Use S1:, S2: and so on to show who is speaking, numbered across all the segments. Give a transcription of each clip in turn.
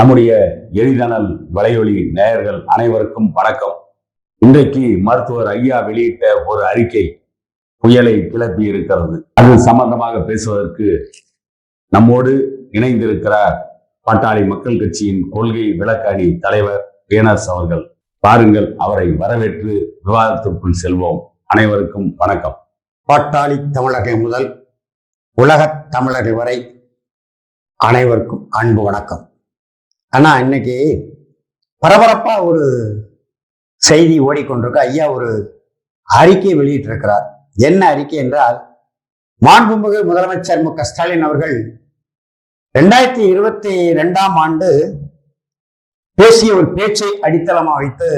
S1: நம்முடைய எளிதனல் வலையொலி நேயர்கள் அனைவருக்கும் வணக்கம். இன்றைக்கு மருத்துவர் ஐயா வெளியிட்ட ஒரு அறிக்கை புயலை கிளப்பி இருக்கிறது. அது சம்பந்தமாக பேசுவதற்கு நம்மோடு இணைந்திருக்கிறார் பாட்டாளி மக்கள் கட்சியின் கொள்கை விளக்கணி தலைவர் பேனர்ஸ் அவர்கள். பாருங்கள் அவரை வரவேற்று விவாதத்திற்குள் செல்வோம். அனைவருக்கும் வணக்கம்.
S2: பாட்டாளி தமிழர்கள் முதல் உலகத் தமிழர்கள் வரை அனைவருக்கும் அன்பு வணக்கம். அண்ணா இன்னைக்கு பரபரப்பா ஒரு செய்தி ஓடிக்கொண்டிருக்க. ஐயா ஒரு அறிக்கை வெளியிட்டிருக்கிறார். என்ன அறிக்கை என்றால் மாண்புமிகு முதலமைச்சர் மு க ஸ்டாலின் அவர்கள் ரெண்டாயிரத்தி இருபத்தி ரெண்டாம் ஆண்டு பேசிய ஒரு பேச்சை அடித்தளமாக வைத்து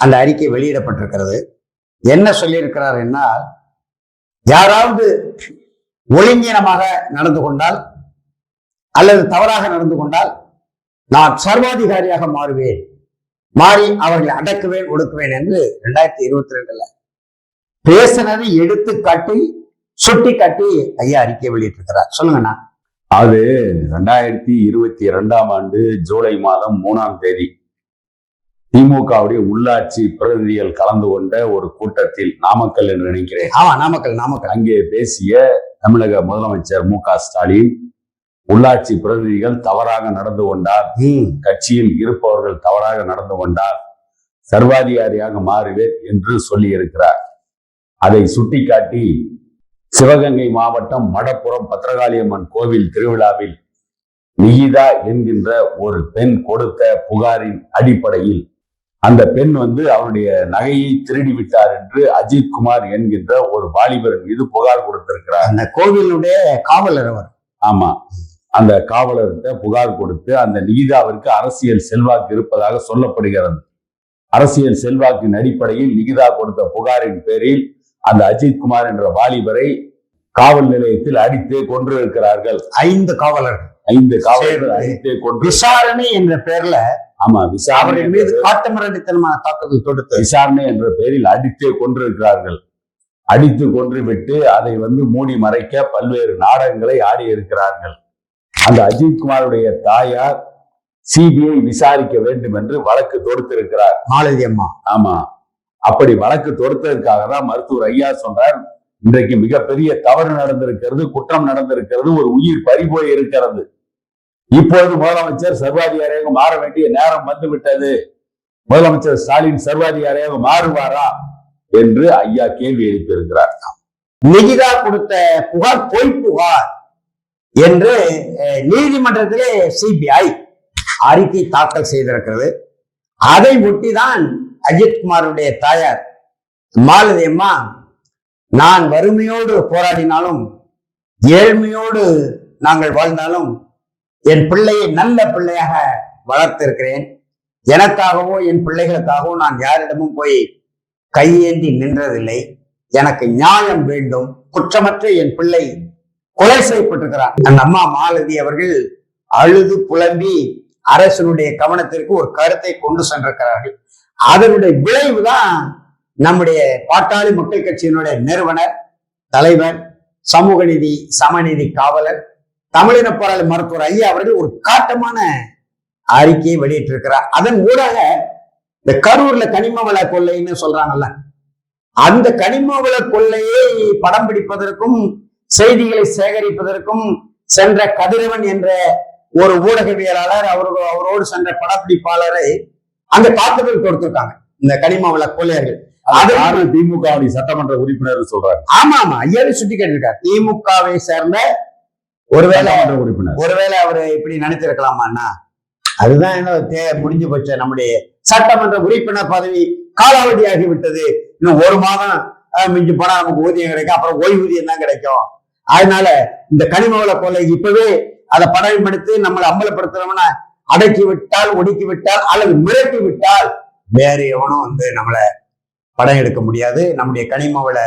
S2: அந்த அறிக்கை வெளியிடப்பட்டிருக்கிறது. என்ன சொல்லியிருக்கிறார் என்றால் யாராவது ஒழுங்கீனமாக நடந்து கொண்டால் அல்லது தவறாக நடந்து கொண்டால் நான் சர்வாதிகாரியாக மாறுவேன். மாறி அவர்களை அடக்குவேன் ஒடுக்குவேன் என்று ரெண்டாயிரத்தி இருபத்தி ரெண்டுல பேசினதை எடுத்து காட்டி சுட்டி காட்டி ஐயா அறிக்கை வெளியிட்டிருக்கிறார். சொல்லுங்கண்ணா
S1: அது ரெண்டாயிரத்தி இருபத்தி இரண்டாம் ஆண்டு ஜூலை மாதம் மூணாம் தேதி திமுகவுடைய உள்ளாட்சி பிரதிநிதிகள் கலந்து கொண்ட ஒரு கூட்டத்தில் நாமக்கல் என்று நினைக்கிறேன்.
S2: ஆமா நாமக்கல் நாமக்கல்.
S1: அங்கே பேசிய தமிழக முதலமைச்சர் மு க ஸ்டாலின் உள்ளாட்சி பிரதிநிதிகள் தவறாக நடந்து கொண்டார். கட்சியில் இருப்பவர்கள் தவறாக நடந்து கொண்டார். சர்வாதிகாரியாக மாறுவேன் என்று சொல்லி இருக்கிறார். அதை சுட்டிக்காட்டி சிவகங்கை மாவட்டம் மடப்புறம் பத்திரகாளியம்மன் கோவில் திருவிழாவில் நிகிதா என்கின்ற ஒரு பெண் கொடுத்த புகாரின் அடிப்படையில் அந்த பெண் வந்து அவருடைய நகையை திருடி விட்டார் என்று அஜித் குமார் என்கின்ற ஒரு வாலிபர் மீது புகார் கொடுத்திருக்கிறார்.
S2: அந்த கோவிலுடைய காவலர் அவர்.
S1: ஆமா. அந்த காவலர்கிட்ட புகார் கொடுத்து அந்த நிகிதாவிற்கு அரசியல் செல்வாக்கு இருப்பதாக சொல்லப்படுகிறது. அரசியல் செல்வாக்கின் அடிப்படையில் நிகிதா கொடுத்த புகாரின் பேரில் அந்த அஜித் குமார் என்ற வாலிபரை காவல் நிலையத்தில் அடித்தே கொன்று இருக்கிறார்கள்
S2: ஐந்து காவலர்கள்.
S1: ஐந்து காவலர்கள். அடித்தே கொன்று
S2: விசாரணை என்ற பெயர்ல
S1: ஆமா விசாரணை
S2: மீது காட்டுமிரண்டித்தனமான தாக்குதல் தொடுத்து
S1: விசாரணை என்ற பெயரில் அடித்தே கொன்றிருக்கிறார்கள். அடித்து கொன்று விட்டு அதை வந்து மூடி மறைக்க பல்வேறு நாடகங்களை ஆடி இருக்கிறார்கள் அந்த அஜித் குமாருடைய தாயார் சிபிஐ விசாரிக்க வேண்டும் என்று வழக்கு தொடுத்திருக்கிறார்.
S2: மாலதி அம்மா.
S1: ஆமா. அப்படி வழக்கு தொடுத்ததற்காக தான் மருத்துவர் ஐயா சொல்றார் இன்றைக்கு மிகப்பெரிய தவறு நடந்திருக்கிறது குற்றம் நடந்திருக்கிறது ஒரு உயிர் பறிபோய் இருக்கிறது. இப்பொழுது முதலமைச்சர் சர்வாதிகாரியாக மாற வேண்டிய நேரம் வந்து விட்டது முதலமைச்சர் ஸ்டாலின் சர்வாதிகாரியாக மாறுவாரா? என்று ஐயா கேள்வி எழுப்பியிருக்கிறார்.
S2: நிகிதா கொடுத்த புகார் பொய் புகார். என்று நீதிமன்றத்திலே சிபிஐ அறிக்கை தாக்கல் செய்திருக்கிறது. அதை ஒட்டிதான் அஜித் குமாருடைய தாயார் மாலதி அம்மா நான் வறுமையோடு போராடினாலும் ஏழ்மையோடு நாங்கள் வாழ்ந்தாலும் என் பிள்ளையை நல்ல பிள்ளையாக வளர்த்திருக்கிறேன். எனக்காகவோ என் பிள்ளைகளுக்காகவோ நான் யாரிடமும் போய் கையேந்தி நின்றதில்லை. எனக்கு நியாயம் வேண்டும். குற்றமற்ற என் பிள்ளை கொலை செய்யப்பட்டிருக்கிறார். அந்த அம்மா மாலதி அவர்கள் அழுது புலம்பி அரசனுடைய கவனத்திற்கு ஒரு கருத்தை கொண்டு சென்றிருக்கிறார்கள். அதனுடைய விளைவுதான் நம்முடைய பாட்டாளி மக்கள் கட்சியினுடைய நிறுவனர் தலைவர் சமூக நீதி சமநீதி காவலர் தமிழின போராளி மருத்துவர் ஐயா அவர்கள் ஒரு காட்டமான அறிக்கையை வெளியிட்டிருக்கிறார். அதன் ஊடாக இந்த கரூர்ல கனிம வள கொள்ளைன்னு சொல்றாங்கல்ல அந்த கனிம வள கொள்ளையை படம் பிடிப்பதற்கும் செய்திகளை சேகரிப்பதற்கும் சென்ற கதிரவன் என்ற ஒரு ஊடகவியலாளர் அவரு அவரோடு சென்ற படப்பிடிப்பாளரை அந்த தாக்குதல் கொடுத்திருக்காங்க இந்த கனிம வள கொள்ளையர்கள்.
S1: அது திமுகவுடைய சட்டமன்ற உறுப்பினர் சொல்றாங்க
S2: ஆமா ஆமா ஐயாவே சுட்டி கேட்டிருக்கார். திமுகவை சேர்ந்த ஒருவேளை
S1: உறுப்பினர்.
S2: ஒருவேளை அவரு இப்படி நினைத்திருக்கலாமாண்ணா அதுதான் என்ன தே- முடிஞ்சு போச்சு நம்முடைய சட்டமன்ற உறுப்பினர் பதவி காலாவதி ஆகிவிட்டது இன்னும் ஒரு மாதம் மிஞ்சி போனா நமக்கு ஊதியம் கிடைக்கும் அப்புறம் ஓய்வூதியம் தான் கிடைக்கும். அதனால இந்த கனிம வள கொலை இப்பவே அதை படமெடுத்து நம்மளை அம்பலப்படுத்துறவன அடக்கி விட்டால் ஒடுக்கி விட்டால் அல்லது மிரட்டி விட்டால் வேற எவனும் வந்து நம்மளை படம் எடுக்க முடியாது. நம்முடைய கனிம வள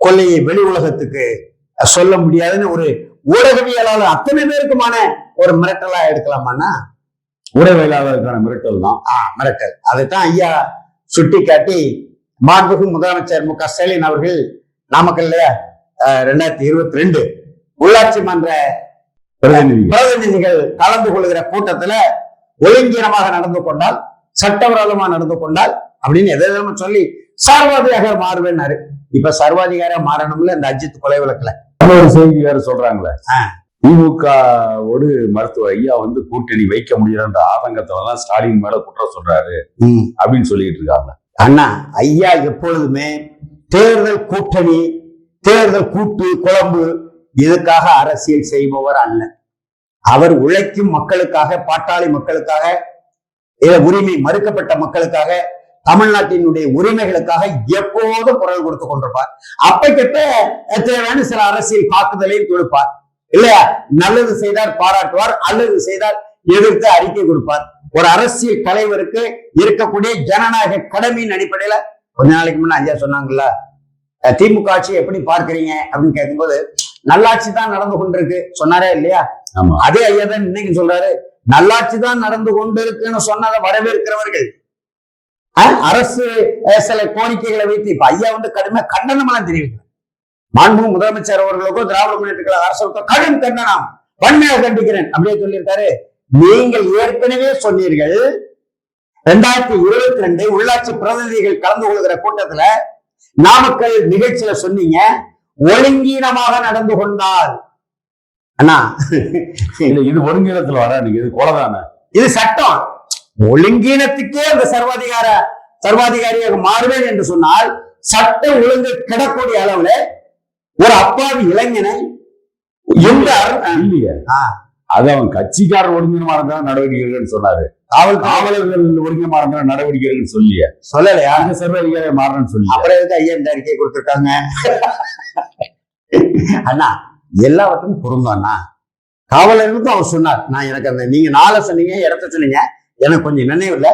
S2: கொள்ளையை வெளி உலகத்துக்கு சொல்ல முடியாதுன்னு ஒரு ஊடகவியலாளர் அத்தனை பேருக்குமான ஒரு மிரட்டலா எடுக்கலாமான்னா
S1: உடவியலாளருக்கான மிரட்டல் தான்.
S2: ஆ மிரட்டல். அதைத்தான் ஐயா சுட்டி காட்டி மாண்புகு முதலமைச்சர் மு க ஸ்டாலின் அவர்கள் நாமக்கல்ல ரெண்டாயிரத்தி இருபத்தி ரெண்டு உள்ளாட்சி மன்ற
S1: பிரதிநிதிகள்.
S2: கலந்து கொள்கிற கூட்டத்துல ஒழுங்கீனமாக நடந்து கொண்டால் சட்டவிரோதமா நடந்து கொண்டால் அப்படின்னு எதை எதை சொல்லி சர்வாதிகார மாறுவேன்னாரு. இப்ப சர்வாதிகார மாறணும்ல இந்த அஜித் கொலை வழக்குல.
S1: இன்னொரு செய்தி வேற சொல்றாங்களே. திமுகவோடு மருத்துவர் ஐயா வந்து கூட்டணி வைக்க முடியலன்ற ஆதங்கத்துல தான் ஸ்டாலின் மேல குற்றம் சொல்றாரு அப்படின்னு சொல்லிட்டு இருக்காங்க.
S2: அண்ணா ஐயா எப்பொழுதுமே தேர்தல் கூட்டணி தேர்தல் கூட்டு குழம்பு இதுக்காக அரசியல் செய்பவர் அல்ல. அவர் உழைக்கும் மக்களுக்காக பாட்டாளி மக்களுக்காக உரிமை மறுக்கப்பட்ட மக்களுக்காக தமிழ்நாட்டினுடைய உரிமைகளுக்காக எப்போதும் குரல் கொடுத்து கொண்டிருப்பார். அப்பக்கிட்ட தேவையான சில அரசியல் தாக்குதலையும் கொடுப்பார் இல்லையா? நல்லது செய்தால் பாராட்டுவார் அல்லது செய்தால் எதிர்த்து அறிக்கை கொடுப்பார். ஒரு அரசியல் தலைவருக்கு இருக்கக்கூடிய ஜனநாயக கடமையின் அடிப்படையில கொஞ்ச நாளைக்கு முன்ன ஐயா சொன்னாங்கல்ல திமுக ஆட்சி எப்படி பார்க்கறீங்க அப்படின்னு கேட்கும்போது நல்லாட்சி தான் நடந்து கொண்டிருக்கு சொன்னாரே இல்லையா? அதே ஐயா தான் இன்னைக்கு சொல்றாரு நல்லாட்சி தான் நடந்து கொண்டிருக்குன்னு சொன்னதை வரவேற்கிறவர்கள். அரசு சில கோரிக்கைகளை வைத்து இப்ப ஐயா வந்து கடுமையா கண்டனம் எல்லாம் தெரிவிக்கிறார். மாண்பு முதலமைச்சர் அவர்களுக்கோ திராவிட முன்னேற்ற கழக அரசுக்கோ கடும் கண்டனம். வன்மையாக கண்டிக்கிறேன் அப்படியே சொல்லியிருக்காரு. நீங்கள் ஏற்கனவே சொன்னீர்கள் ரெண்டாயிரத்தி இருபத்தி ரெண்டு உள்ளாட்சி பிரதிநிதிகள் கலந்து கொள்கிற கூட்டத்துல நாமக்கல் நிகழ்ச்சியில சொன்னீங்க ஒழுங்கீனமாக நடந்து கொண்டால். அண்ணா.
S1: இது ஒருங்கிணத்துல வர நீங்க இது கொலை தானே
S2: இது சட்டம். ஒழுங்கீனத்துக்கே அந்த சர்வாதிகார சர்வாதிகாரியாக மாறுவேன் என்று சொன்னால் சட்ட ஒழுங்கு கிடக்கூடிய அளவுல ஒரு அப்பாவி இளைஞனை எந்த
S1: இல்லையே. அது அவன் கட்சிக்காரர் ஒருங்கினமா இருந்தா நடவடிக்கைகள் சொன்னாரு.
S2: காவல்
S1: காவலர்கள் ஒருங்கினமா இருந்தா நடவடிக்கைகள் சொல்லிய.
S2: சொல்லலையா?
S1: அந்த சர்வாதிகாரி மாறணும்னு சொல்லி
S2: அப்புறம் எதுக்கு ஐயா இந்த அறிக்கையை கொடுத்திருக்காங்க? அண்ணா எல்லாவற்றும் பொருந்தும் அண்ணா காவலர்களுக்கும் அவர் சொன்னார். நான் எனக்கு அந்த நீங்க நாளை சொன்னீங்க இடத்த சொன்னீங்க. எனக்கு கொஞ்சம் நினைவு இல்லை.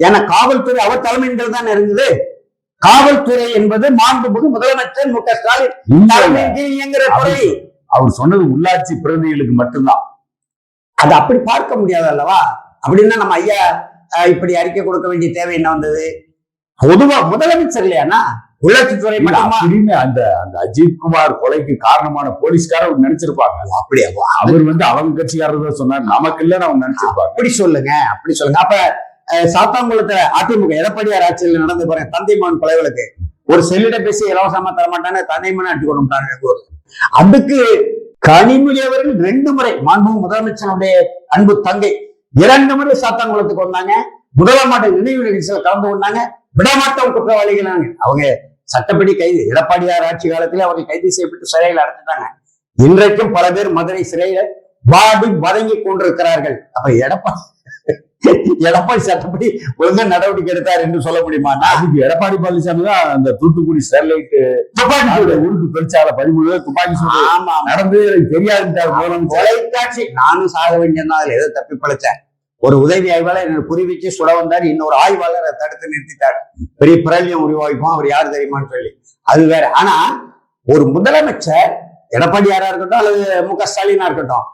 S2: ஏன்னா காவல்துறை அவர் தலைமையில் தான் இருந்தது. காவல்துறை என்பது மாண்புமிகு முதலமைச்சர் மு க ஸ்டாலின். தலைமையின் இயங்குகிற துறை.
S1: அவர் சொன்னது உள்ளாட்சி பிரதிநிதிகளுக்கு மட்டும்தான்.
S2: அது அப்படி பார்க்க முடியாது அல்லவா? அப்படின்னா நம்ம ஐயா இப்படி அறிக்கை கொடுக்க வேண்டிய தேவை என்ன வந்தது? பொதுவா முதலமைச்சர் இல்லையாண்ணா? உள்ளாட்சித்துறை மட்டுமா?
S1: அந்த அந்த அஜித் குமார் கொலைக்கு காரணமான போலீஸ்காரர் நினைச்சிருப்பாங்க.
S2: அப்படியா?
S1: அவர் வந்து அவங்க கட்சிக்காரர் தான் சொன்னார். நமக்கு இல்லன்னு அவங்க நினைச்சிருப்பாங்க.
S2: அப்படி சொல்லுங்க அப்படி சொல்லுங்க. அப்ப அஹ், சாத்தான்குளத்துல அதிமுக எடப்பாடியார் ஆட்சியில் நடந்து போற தந்தைமான் கொலை வழக்கு ஒரு செல்லிட பேசி இலவசமா தரமாட்டான்னு தந்தைமான் அடிச்சு கொண்டு ஊர்ல. அதுக்கு கனிமொழி அவர்கள் ரெண்டு முறை மாண்பு முதலமைச்சருடைய அன்பு தங்கை இரண்டு முறை சாத்தான்குளத்துக்கு வந்தாங்க முதலாம் ஆண்டு நினைவு நிகழ்ச்சியில் கலந்து கொண்டாங்க. விடமாட்டோம் குற்றவாளிகள் அவங்க சட்டப்படி கைது எடப்பாடியார் ஆட்சி காலத்திலே அவர்கள் கைது செய்யப்பட்டு சிறையில் அடைச்சிட்டாங்க இன்றைக்கும் பல பேர் மதுரை சிறையில பாடி வதங்கி கொண்டிருக்கிறார்கள். அப்ப எடப்பாடி எடப்பாடி சட்டப்படி ஒழுங்கா நடவடிக்கை எடுத்தார் என்று சொல்ல முடியுமா?
S1: அதுக்கு எடப்பாடி பழனிசாமி தான் அந்த தூத்துக்குடி ஸ்டெர்லைட்
S2: துப்பாக்கி.
S1: உருட்டு தொழிற்சாலை பதிமூணு துப்பாக்கி சூடு.
S2: ஆமா
S1: நடந்து முதலமைச்சர்.
S2: தொலைக்காட்சி. நானும் சாக வேண்டியதான் அதுல ஏதோ தப்பி பிழைச்சேன்? ஒரு உதவி ஆய்வாளர் என்னை குறிவிச்சு சுட வந்தார். இன்னொரு ஆய்வாளரை தடுத்து நிறுத்திட்டார். பெரிய பிரளயம் உருவாகிப்போம் அவர் யார் தெரியுமான்னு சொல்லி. அது வேற. ஆனா ஒரு முதலமைச்சர் எடப்பாடியாரா இருக்கட்டும் அல்லது மு க ஸ்டாலினா இருக்கட்டும்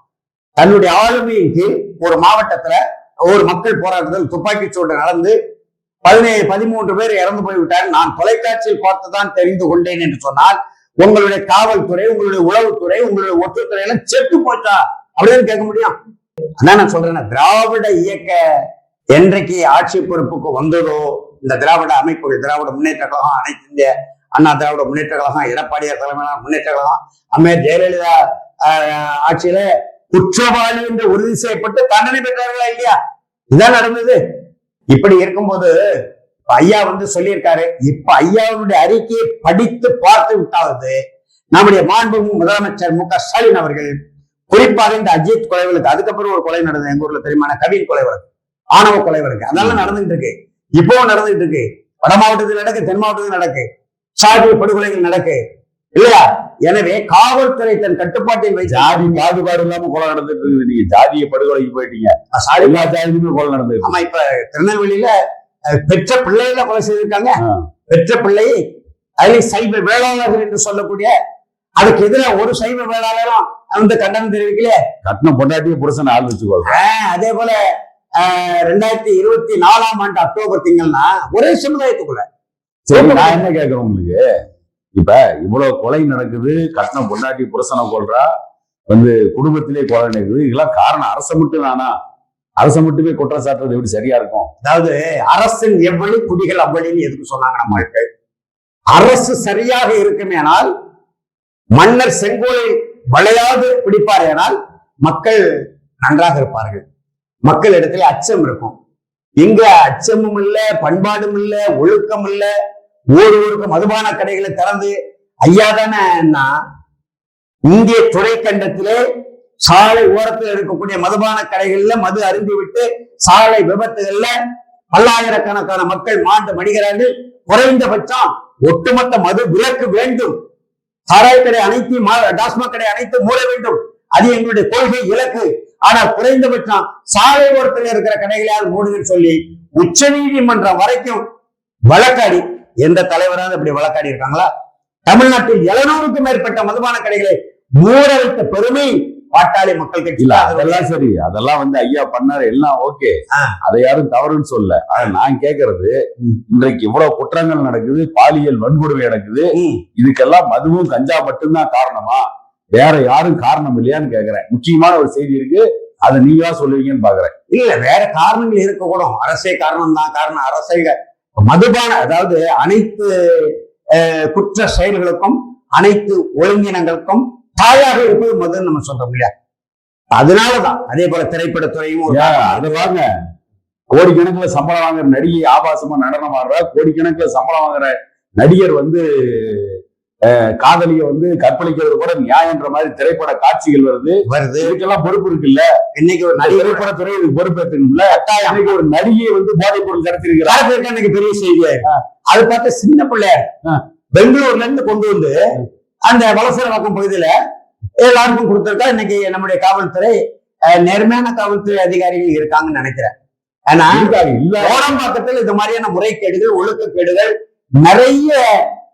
S2: தன்னுடைய ஆளுமைக்கு ஒரு மாவட்டத்துல ஒரு மக்கள் போராட்டத்தில் துப்பாக்கி சூடு நடந்து பதினேழு பதிமூன்று பேர் இறந்து போய்விட்டார். நான் தொலைக்காட்சியில் பார்த்துதான் தெரிந்து கொண்டேன் என்று சொன்னால் உங்களுடைய காவல்துறை உங்களுடைய உளவுத்துறை உங்களுடைய ஒற்றுத்துறை எல்லாம் செத்து போச்சா? அப்படின்னு கேட்க முடியும். அதான் நான் சொல்றேன் திராவிட இயக்க என்றைக்கு ஆட்சி பொறுப்புக்கு வந்ததோ இந்த திராவிட அமைப்புகள் திராவிட முன்னேற்ற கழகம் அனைத்து இந்திய அண்ணா திராவிட முன்னேற்ற கழகம் எடப்பாடியார் தலைமையிலான முன்னேற்ற கழகம் அம்மையார் ஜெயலலிதா ஆட்சியில குற்றவாளி என்று உறுதி செய்யப்பட்டு தண்டனை பெற்றார்களா இல்லையா? இதான் நடந்தது. இப்படி இருக்கும்போது ஐயா வந்து சொல்லியிருக்காரு இப்ப ஐயாவுடைய அறிக்கையை படித்து பார்த்து விட்டாவது நம்முடைய மாண்பு முதலமைச்சர் மு க ஸ்டாலின் அவர்கள் குறிப்பாக இந்த அஜித் கொலை வழக்கு அதுக்கப்புறம் ஒரு கொலை நடந்தது எங்க ஊர்ல தெரியுமா? கவின் கொலை வழக்கு ஆணவ கொலை வழக்கு. அதெல்லாம் நடந்துட்டு இருக்கு. இப்பவும் நடந்துட்டு இருக்கு. வட மாவட்டத்தில் நடக்கு தென் மாவட்டத்தில் நடக்கு. சாதி படுகொலைகள் நடக்கு. இல்லையா? எனவே காவல்துறை தன் கட்டுப்பாட்டில் வைத்து
S1: ஜாதி பாகுபாடு இல்லாம கொலை நடந்துட்டு இருக்குது. நீங்க ஜாதிய படுகொலைக்கு போயிட்டீங்க.
S2: சாதி
S1: எல்லா ஜாதியுமே கொலை நடந்துட்டு
S2: ஆமா இப்ப திருநெல்வேலியில பெற்ற பிள்ளைகளை கொலை செய்திருக்காங்க. பெற்ற பிள்ளை அதில் சைவ வேளாளர்கள் என்று சொல்லக்கூடிய அதுக்கு எதிராக ஒரு சைவ வேளாளரும் வந்து கண்டனம் தெரிவிக்கல
S1: கட்டின பொண்டாட்டிய புருஷன் ஆள் வச்சுக்கோங்க.
S2: அதே போல ரெண்டாயிரத்தி இருபத்தி நாலாம் ஆண்டு அக்டோபர் திங்கள்னா ஒரே சமுதாயத்துக்குள்ள.
S1: சரி நான் என்ன கேக்குறேன் உங்களுக்கு? இப்ப இவ்வளவு கொலை நடக்குது கட்டின பொண்டாட்டி புருஷனை கொல்றா வந்து குடும்பத்திலே கொலை நடக்குது. இதெல்லாம் காரணம் அரசை மட்டும் தானா? அரசை மட்டுமே குற்றம் சாட்டுறது எப்படி சரியா இருக்கும்?
S2: அதாவது அரசின் எவ்வளவு குடிகள் அவ்வளின்னு எதுக்கு சொன்னாங்க நம்மளுக்கு அரசு சரியாக இருக்குமேனால் மன்னர் செங்கோலை வளையாது பிடிப்பாரேனால் மக்கள் நன்றாக இருப்பார்கள். மக்கள் இடத்துல அச்சம் இருக்கும். இங்க அச்சமும் இல்ல பண்பாடும் இல்ல ஒழுக்கம் இல்ல. ஊர் ஊருக்கு மதுபான கடைகளை திறந்து ஐயா தானே இந்திய துணைக்கண்டத்திலே சாலை ஓரத்தில் இருக்கக்கூடிய மதுபான கடைகள்ல மது அருந்தி விட்டு சாலை விபத்துகள்ல பல்லாயிரக்கணக்கான மக்கள் மாண்டு மடிகிறார்கள். குறைந்தபட்சம் ஒட்டுமொத்த மது விலக்கு வேண்டும். சாராய கடை அனைத்து டாஸ்மாக் கடை அனைத்து மூட வேண்டும். அது எங்களுடைய கொள்கை இலக்கு. ஆனால் குறைந்தபட்சம் சாலை ஓரத்தில் இருக்கிற கடைகளையாவது மூடுன்னு சொல்லி உச்ச நீதிமன்றம் வரைக்கும் வழக்காடி எந்த தலைவராவது அப்படி வழக்காடி இருக்காங்களா? தமிழ்நாட்டில் எழுநூறுக்கும் மேற்பட்ட மதுபான கடைகளை மூட வைத்த பெருமை பாட்டாளி மக்கள் கட்சி
S1: அதெல்லாம் சரி. அதெல்லாம் வந்து ஐயா பண்ணாரு எல்லாம் ஓகே. அதை யாரும் தவறுன்னு சொல்ல ஆனா நான் கேக்குறது. இன்றைக்கு இவ்வளவு குற்றங்கள் நடக்குது பாலியல் வன்கொடுமை நடக்குது. இதுக்கெல்லாம் மதுவும் கஞ்சா மட்டும்தான் காரணமா? வேற யாரும் காரணம் இல்லையான்னு கேக்குறேன். முக்கியமான ஒரு செய்தி இருக்கு. அதை நீங்களா சொல்லுவீங்கன்னு பாக்குறேன்.
S2: இல்ல வேற காரணங்கள் இருக்கக்கூடும். அரசே காரணம் தான். காரணம் அரசே மதுபான அதாவது அனைத்து குற்ற செயல்களுக்கும் அனைத்து ஒழுங்கினங்களுக்கும் தாயாக இருப்பது மதுன்னு நம்ம சொல்றோம் இல்லையா? அதனாலதான் அதே போல திரைப்படத்துறையும்
S1: அதை வாங்க கோடிக்கணக்கில் சம்பளம் வாங்குற நடிகை ஆபாசமா நடனம் ஆடுற. கோடிக்கணக்கில் சம்பளம் வாங்குற நடிகர் வந்து காதலிய வந்து கற்பழிக்கிறது கூட நியாயன்ற மாதிரி திரைப்பட காட்சிகள் வருது.
S2: வருது.
S1: இதுக்கெல்லாம் பொறுப்பு இருக்குல்ல?
S2: இன்னைக்கு ஒரு
S1: நடிகர் திரைப்படத்துறை இதுக்கு பொறுப்பேற்றுக்கணும்ல இன்னைக்கு ஒரு நடிகையை வந்து போதைப் பொருள் கடத்திருக்கிறார்
S2: பெரிய செய்தியா. அது பார்த்து சின்ன பிள்ளையார். பெங்களூர்ல இருந்து கொண்டு வந்து அந்த வலசரவாக்கம் பகுதியில எல்லாருக்கும் கொடுத்திருக்கா. இன்னைக்கு நம்முடைய காவல்துறை நேர்மையான காவல்துறை அதிகாரிகள் இருக்காங்கன்னு நினைக்கிறேன். ஆனா கோடம்பாக்கத்தில் இது மாதிரியான முறைகேடுகள் ஒழுக்கக்கேடுகள் நிறைய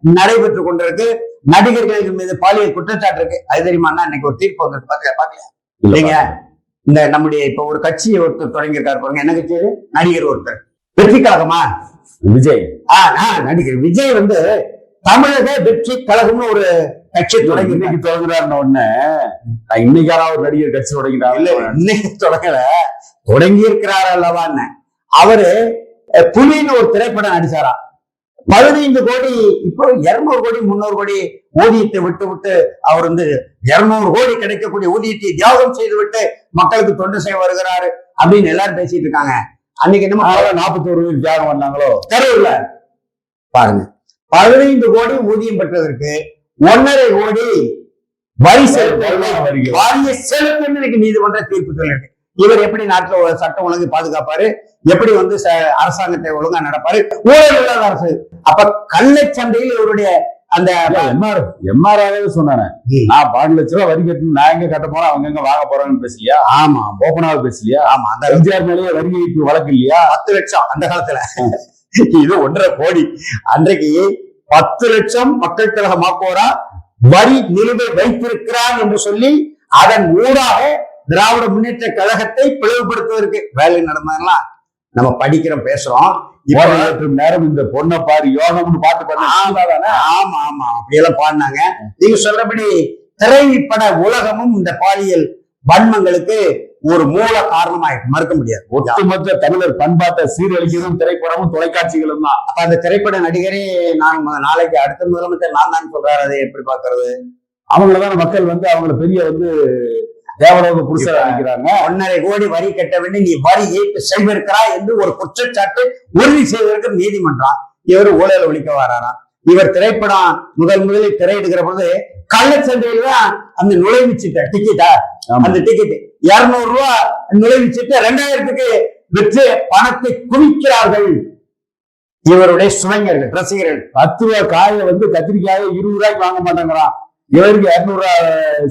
S2: நடைபெற்று கொண்டிருக்கு. நடிகர்கள் மீது பாலியல் குற்றச்சாட்டு இருக்கு. அது தெரியுமா இன்னைக்கு ஒரு தீர்ப்பு வந்திருக்கு. பாக்கல பாக்கல
S1: இல்ல,
S2: இல்லைங்க இந்த நம்முடைய இப்ப ஒரு கட்சியை ஒருத்தர் தொடங்கியிருக்காரு பாருங்க. என்ன கட்சி? நடிகர் ஒருத்தர். வெற்றி கழகமா
S1: விஜய்.
S2: ஆ, ஆ, நடிகர். விஜய் வந்து தமிழக வெற்றி கழகம்னு ஒரு கட்சி தொடங்கி
S1: இன்னைக்கு தொடங்குறாருன்ன உடனே நான் இன்னைக்கு யாராவது ஒரு நடிகர் கட்சி
S2: இல்ல
S1: தொடங்கிட்டாங்க
S2: இன்னைக்கு தொடங்கல. தொடங்கி இருக்கிறார் அல்லவான்னு அவரு புலின்னு ஒரு திரைப்படம் நடிச்சாரா? பதினைந்து கோடி இப்போ இருநூறு கோடி முன்னூறு கோடி ஊதியத்தை விட்டு விட்டு அவர் வந்து இருநூறு கோடி கிடைக்கக்கூடிய ஊதியத்தை தியாகம் செய்து விட்டு மக்களுக்கு தொண்டு செய்ய வருகிறாரு அப்படின்னு எல்லாரும் பேசிட்டு இருக்காங்க. அன்னைக்கு என்னமோ
S1: நாற்பத்தோரு பேர் தியாகம் பண்ணாங்களோ?
S2: கரூர்ல பாருங்க. பதினைந்து கோடி ஊதியம் பெற்றதற்கு ஒன்னரை கோடி வரி செலுத்த செலுத்துன்னு இன்னைக்கு நீதிமன்ற தீர்ப்பு சொல்லியிருக்கு. இவர் எப்படி நாட்டுல ஒரு சட்டம் ஒழுங்கு பாதுகாப்பாரு? எப்படி வந்து அரசாங்கத்தை ஒழுங்கா நடப்பாரு? ஊழல் இல்லாத அரசு. அப்ப கள்ளச்சந்தையில் இவருடைய அந்த
S1: எம்ஆர் எம்ஆர்ஆவே சொன்னானே. நான் பாஞ்சு லட்ச ரூபா வரி கட்டணும் நான் எங்க கட்ட போறேன் அவங்க எங்க வாங்க போறாங்கன்னு பேசலையா?
S2: ஆமா.
S1: ஓப்பனாக பேசலையா?
S2: ஆமா அந்த
S1: எம்ஜிஆர் மேலேயே வரி வழக்கு இல்லையா?
S2: பத்து லட்சம் அந்த காலத்துல. இது ஒன்றரை கோடி. அன்றைக்கு பத்து லட்சம் மக்கள் கழக மாப்போரா? வரி நிலுவை வைத்திருக்கிறான் என்று சொல்லி அதன் ஊடாக திராவிட முன்னேற்ற கழகத்தை பிளவுபடுத்துவதற்கு வேலை நடந்ததெல்லாம் நம்ம படிக்கிறோம் பேசுறோம்.
S1: நேரம் இந்த பொண்ணை பாரு யோகம்னு பாட்டு பண்ண
S2: ஆமா ஆமா. அப்படியெல்லாம் பாடினாங்க. நீங்க சொல்றபடி திரைப்பட உலகமும் இந்த பாலியல் வன்மங்களுக்கு ஒரு மூல காரணமாயிருக்கு மறுக்க முடியாது.
S1: ஒட்டுமொத்த தமிழர் பண்பாட்டை சீரழிக்கிறதும் திரைப்படமும் தொலைக்காட்சிகளும் தான்.
S2: அப்ப அந்த திரைப்பட நடிகரே நான் நாளைக்கு அடுத்த முதலமைச்சர் நான் தான் சொல்றாரு அதை எப்படி பாக்குறது
S1: அவங்களதான் மக்கள் வந்து அவங்கள பெரிய வந்து தேவலோக புருஷர் நினைக்கிறாங்க
S2: ஒன்னரை கோடி வரி கட்ட வேண்டி நீ வரி ஏற்று செய்திருக்கிறாய் என்று ஒரு குற்றச்சாட்டு உறுதி செய்வதற்கு நீதிமன்றம் இவர் ஊழல் ஒழிக்க வராராம். இவர் திரைப்படம் முதல் முதலில் திரையிடுகிற பொழுது கள்ளச்சந்தையில தான் அந்த நுழைவுச்சீட்ட டிக்கெட்டா. அந்த டிக்கெட் இருநூறு ரூபா நுழைவுச்சீட்டு ரெண்டாயிரத்துக்கு விற்று பணத்தை குவிக்கிறார்கள் இவருடைய சுவைஞர்கள் ரசிகர்கள்.
S1: பத்து ரூபா காயை வந்து கத்திரிக்காயை இருபது ரூபாய்க்கு வாங்க மாட்டேங்கிறான். இவருக்கு இருநூறு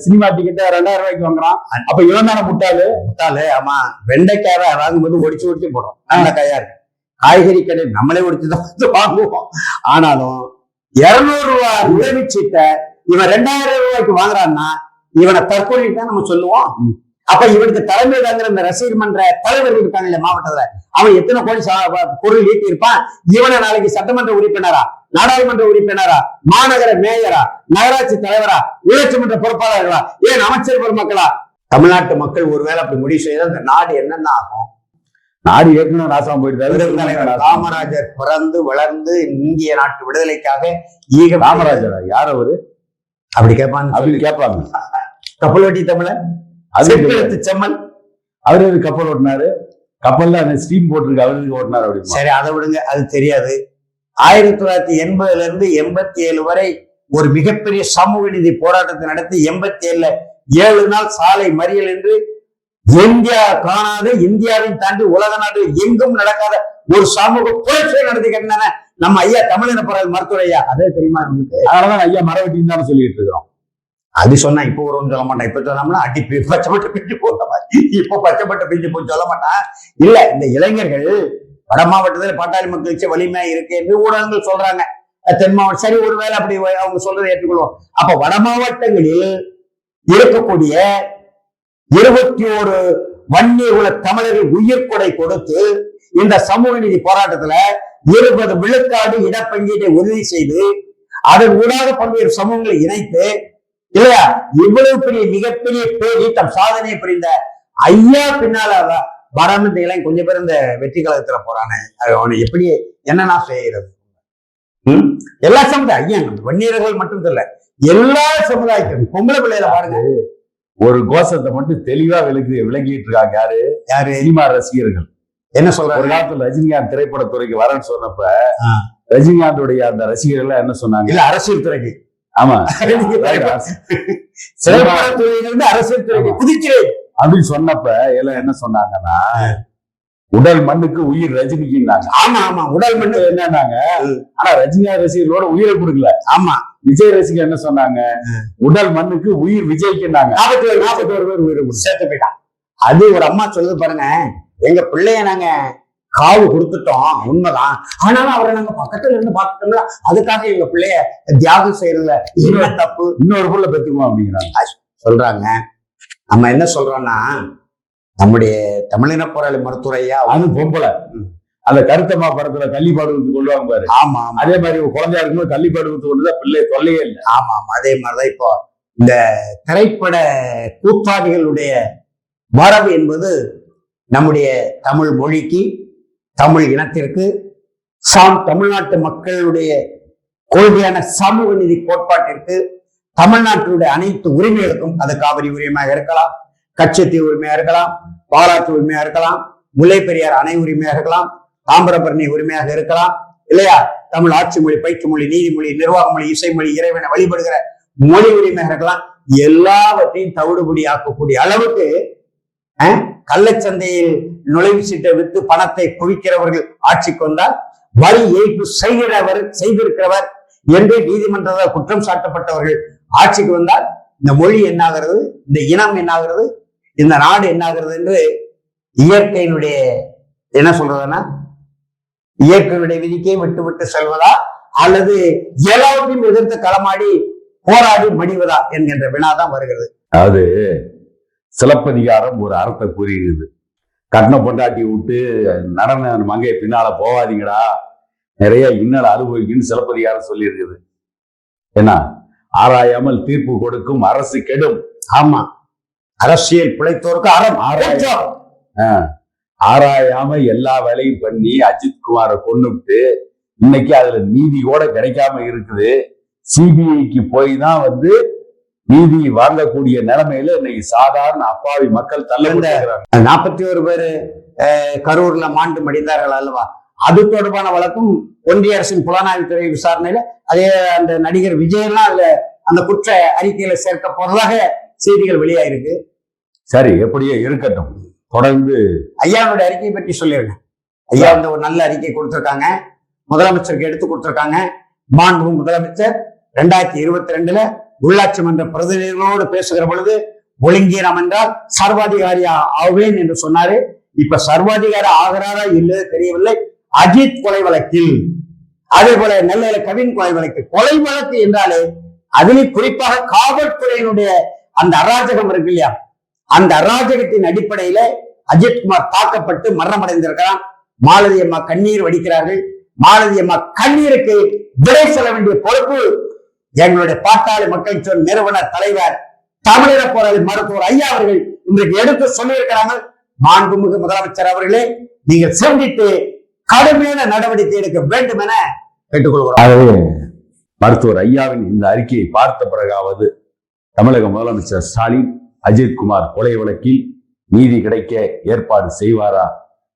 S1: சினிமா டிக்கெட்டை ரெண்டாயிரம் ரூபாய்க்கு வாங்குறான். அப்ப இவன் தானே முட்டாளு?
S2: முட்டாளு ஆமா. வெண்டைக்காவை வாங்கும்போது ஒடிச்சு ஒடிச்சு போடுறோம் நல்ல காயா இருக்கு காய்கறி கடை நம்மளே ஒடிச்சு தான் வந்து வாங்குவோம். ஆனாலும் இருநூறு ரூபாய் நுழைவுச்சீட்டை இவன் ரெண்டாயிரம் ரூபாய்க்கு வாங்குறான்னா இவனை தற்கொலை தான் நம்ம சொல்லுவோம். அப்ப இவனுக்கு தலைமை தாங்கிற இந்த ரசிகர் மன்ற தலைவர்கள் இருக்காங்க இல்ல மாவட்டத்துல. அவன் எத்தனை கோடி பொருள் ஈட்டி இருப்பான் இவனை நாளைக்கு சட்டமன்ற உறுப்பினரா நாடாளுமன்ற உறுப்பினரா மாநகர மேயரா நகராட்சி தலைவரா உள்ளாட்சி மன்ற பொறுப்பாளர்களா ஏன் அமைச்சர் பெருமக்களா? தமிழ்நாட்டு மக்கள் ஒருவேளை அப்படி முடிவு செய்தால் இந்த நாடு என்னென்ன ஆகும்?
S1: நாடு ஏற்கனவே நாசமா போயிட்டாரு
S2: பெருந்தலைவர் காமராஜர் பிறந்து வளர்ந்து இந்திய நாட்டு விடுதலைக்காக ஈக
S1: காமராஜரா யார் அவரு?
S2: அப்படி கேட்பான்னு
S1: அப்படின்னு கேட்பாங்க.
S2: கப்பல் வெட்டி தமிழன்
S1: அது
S2: செம்மல்
S1: அவரு கப்பல் ஓட்டினாரு? கப்பல்ல அந்த ஸ்டீம் போட்டிருக்கு அவரு எதுக்கு ஓட்டினாரு அப்படின்னு
S2: சரி அதை விடுங்க அது தெரியாது. ஆயிரத்தி தொள்ளாயிரத்தி எண்பதுல இருந்து எண்பத்தி ஏழு வரை ஒரு மிகப்பெரிய சமூக நீதி போராட்டத்தை நடத்தி எண்பத்தி ஏழுல ஏழு நாள் சாலை மறியல் என்று இந்தியா காணாத இந்தியாவையும் தாண்டி உலக நாடு எங்கும் நடக்காத ஒரு சமூக புரட்சியை நடத்தி கட்டின நம்ம ஐயா தமிழின பரவல் மருத்துவர் ஐயா. அதே தெரியுமா
S1: அதனாலதான் ஐயா மரவட்டின்னு தானே சொல்லிட்டு இருக்கிறோம்.
S2: அது சொன்னா இப்ப வரும்னு சொல்ல மாட்டான். இப்ப சொன்னோம்னா அடி பச்சைப்பட்டு பிஞ்சு போட்ட மாதிரி. இப்ப பச்சைப்பட்டு பிஞ்சு போய் சொல்ல மாட்டான். இல்ல இந்த இளைஞர்கள் வட மாவட்டத்துல பாட்டாளி மக்களுக்கு வலிமையா இருக்கு என்று ஊடகங்கள் சொல்றாங்க. தென் மாவட்டம் சரி ஒருவேளை அப்படி அவங்க சொல்றதை ஏற்றுக்கொள்வோம். அப்ப வட மாவட்டங்களில் இருக்கக்கூடிய இருபத்தி ஒரு வன்னியர் உள்ள தமிழர்கள் உயிர் கொடை கொடுத்து இந்த சமூக நீதி போராட்டத்துல இருபது விழுக்காடு இடப்பங்கீட்டை உறுதி செய்து அதன் ஊடாக பல்வேறு சமூகங்களை இணைத்து இல்லையா? இவ்வளவு பெரிய மிகப்பெரிய பேரீட்டம் சாதனை புரிந்த ஐயா பின்னால வ- இந்த கொஞ்சம் பேர் இந்த வெற்றி கழகத்துல போறானே அது அவனை எப்படி என்னன்னா செய்யறது? எல்லா சமுதாயம் ஐயா வன்னியர்கள் மட்டும் இல்ல எல்லா சமுதாயத்திலும் பொம்பளை பிள்ளையில பாருங்க.
S1: ஒரு கோஷத்தை மட்டும் தெளிவா விளக்கி விளங்கிட்டு இருக்காங்க யாரு?
S2: யாரு?
S1: சினிமா ரசிகர்கள்.
S2: என்ன
S1: ஒரு
S2: சொல்றாங்க
S1: காலத்துல ரஜினிகாந்த் திரைப்படத்துறைக்கு வரேன்னு சொன்னப்ப. ரஜினிகாந்துடைய அந்த ரசிகர்கள் என்ன சொன்னாங்க?
S2: இல்ல அரசியல் துறைக்கு.
S1: ஆமா.
S2: திரைப்படத்துறையிலிருந்து அரசியல் துறைக்கு குதிக்கிறேன்.
S1: அப்படின்னு சொன்னப்ப எல்லாம் என்ன சொன்னாங்கன்னா உடல் மண்ணுக்கு உயிர் ரஜினிக்குன்னாங்க.
S2: ஆமா ஆமா. உடல் மண்ணு.
S1: என்னன்னாங்க? ஆனா ரஜினிகாந்த் ரசிகர்களோட உயிரை கொடுக்கல.
S2: ஆமா.
S1: விஜய் ரசிகர் என்ன சொன்னாங்க? உடல் மண்ணுக்கு உயிர் விஜய்க்குன்னாங்க.
S2: நாற்பத்தி ஒரு நாற்பத்தி ஒரு பேர் உயிரை சேர்த்து போயிட்டான் அது ஒரு அம்மா சொல்லுது பாருங்க. எங்க பிள்ளைய நாங்க காவு கொடுத்துட்டோம். உண்மைதான். ஆனாலும் அவரை நாங்க பக்கத்துல இருந்து பார்த்துட்டோம்ல. அதுக்காக எங்க பிள்ளைய தியாகம் செய்யறதுல என்ன தப்பு?
S1: இன்னொரு புள்ள பெத்துக்குவோம் அப்படிங்கிறாங்க.
S2: சொல்றாங்க. நம்ம என்ன சொல்றோம்னா நம்முடைய தமிழின போராளி மருத்துவரையா
S1: அது பொம்பளை. அந்த கருத்தம்மா படத்துல கள்ளிப்பாடு ஊத்தி கொள்வாங்க பாரு.
S2: ஆமா
S1: அதே மாதிரி குழந்தையா இருக்கும்போது கள்ளிப்பாடு ஊத்து கொண்டுதான் பிள்ளை தொல்லையே இல்லை.
S2: ஆமா ஆமா. அதே மாதிரிதான் இப்போ இந்த திரைப்பட கூத்தாடிகளுடைய வரவு என்பது நம்முடைய தமிழ் மொழிக்கு தமிழ் இனத்திற்கு சாம் தமிழ்நாட்டு மக்களுடைய கொள்கையான சமூக நீதி கோட்பாட்டிற்கு தமிழ்நாட்டினுடைய அனைத்து உரிமைகளுக்கும் அது காவிரி உரிமையாக இருக்கலாம் கச்சத்தீ உரிமையா இருக்கலாம் பாலாற்று உரிமையா இருக்கலாம் முல்லை பெரியார் அணை உரிமையாக இருக்கலாம் தாமிரபரணி உரிமையாக இருக்கலாம். இல்லையா? தமிழ் ஆட்சி மொழி பயிற்று மொழி நீதிமொழி நிர்வாக மொழி இசைமொழி இறைவனை வழிபடுகிற மொழி உரிமையாக இருக்கலாம். எல்லாவற்றையும் தவிடுபடி ஆக்கக்கூடிய அளவுக்கு கள்ளச்சந்தையில் நுழைவு சீட்டை வித்து பணத்தை குவிக்கிறவர்கள் ஆட்சிக்கு வந்தால் வரி ஏய்ப்பு செய்கிறவர் செய்திருக்கிறவர் என்று நீதிமன்றத்தால் குற்றம் சாட்டப்பட்டவர்கள் ஆட்சிக்கு வந்தால் இந்த மொழி என்னாகிறது? இந்த இனம் என்னாகிறது? இந்த நாடு என்னாகிறது? என்று இயற்கையினுடைய என்ன சொல்றதுன்னா இயற்கையினுடைய விதிக்கே விட்டு விட்டு செல்வதா அல்லது எல்லாவற்றையும் எதிர்த்து களமாடி போராடி மடிவதா என்கின்ற வினாதான் வருகிறது.
S1: அதாவது சிலப்பதிகாரம் ஒரு அறத்தை கூறியிருக்குது. கட்டின பொண்டாட்டி விட்டு நடன மங்கை பின்னால போவாதீங்கடா நிறைய இன்னல் அனுபவிக்குன்னு சிலப்பதிகாரம் சொல்லியிருக்குது. என்ன ஆராயாமல் தீர்ப்பு கொடுக்கும் அரசு கெடும்.
S2: ஆமா. அரசியல் பிழைத்தோருக்கு அறம். ஆராய்ச்சி
S1: ஆராயாம எல்லா வேலையும் பண்ணி அஜித் குமாரை கொன்னுட்டு இன்னைக்கு அதுல நீதி கூட கிடைக்காம இருக்குது. சிபிஐக்கு போய் தான் வந்து நீதி வாங்கக்கூடிய நிலைமையில இன்னைக்கு சாதாரண அப்பாவி மக்கள் தள்ளப்பட்டிருக்கிறாங்க
S2: நாற்பத்தி ஒரு பேரு கரூர்ல மாண்டு மடிந்தார்கள் அல்லவா? அது தொடர்பான வழக்கும் ஒன்றிய அரசின் புலனாய்வுத்துறை விசாரணையில அதே அந்த நடிகர் விஜயெல்லாம் அதுல அந்த குற்ற அறிக்கையில சேர்க்க போறதாக செய்திகள் வெளியாயிருக்கு.
S1: சரி எப்படியோ இருக்கட்டும். தொடர்ந்து
S2: ஐயாவுடைய அறிக்கையை பற்றி சொல்லிருங்க. ஐயா வந்து ஒரு நல்ல அறிக்கை கொடுத்திருக்காங்க. முதலமைச்சருக்கு எடுத்து கொடுத்திருக்காங்க. மாண்பு முதலமைச்சர் ரெண்டாயிரத்தி இருபத்தி ரெண்டுல உள்ளாட்சி மன்ற பிரதிநிதிகளோடு பேசுகிற பொழுது ஒழுங்கீனம் என்றால் சர்வாதிகாரியா ஆவேன் என்று சொன்னாரு. இப்ப சர்வாதிகாரி ஆகிறாரா இல்லையோ தெரியவில்லை. அஜித் கொலை வழக்கில். அதே போல நெல்லையில கவின் கொலை வழக்கு. கொலை வழக்கு என்றாலே அதிலே குறிப்பாக காவல்துறையினுடைய அந்த அராஜகம் இருக்கு இல்லையா? அந்த அராஜகத்தின் அடிப்படையில அஜித்குமார் தாக்கப்பட்டு மரணம் அடைந்திருக்கிறான் மாலதி அம்மா கண்ணீர் வடிக்கிறார்கள். மாலதி அம்மா கண்ணீருக்கு விடை செல்ல வேண்டிய பொறுப்பு எங்களுடைய பாட்டாளி மக்கள் சொல் நிறுவன தலைவர் தமிழக போராளி மருத்துவர் ஐயா அவர்கள் இன்றைக்கு எடுத்து சொல்லியிருக்கிறாங்க மாண்புமிகு முதலமைச்சர் அவர்களே நீங்கள் சிந்தித்து கடுமையான நடவடிக்கை எடுக்க வேண்டும் என கேட்டுக்கொள்கிறோம்.
S1: ஆகவே மருத்துவர் ஐயாவின் இந்த அறிக்கையை பார்த்த பிறகாவது தமிழக முதலமைச்சர் ஸ்டாலின் அஜித்குமார் கொலை வழக்கில் நீதி கிடைக்க ஏற்பாடு செய்வாரா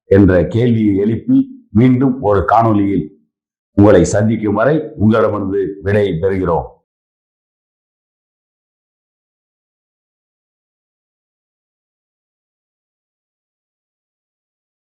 S1: என்ற கேள்வியை எழுப்பி மீண்டும் ஒரு காணொளியில் உங்களை சந்திக்கும் வரை உங்களிடமிருந்து விடை பெறுகிறோம்.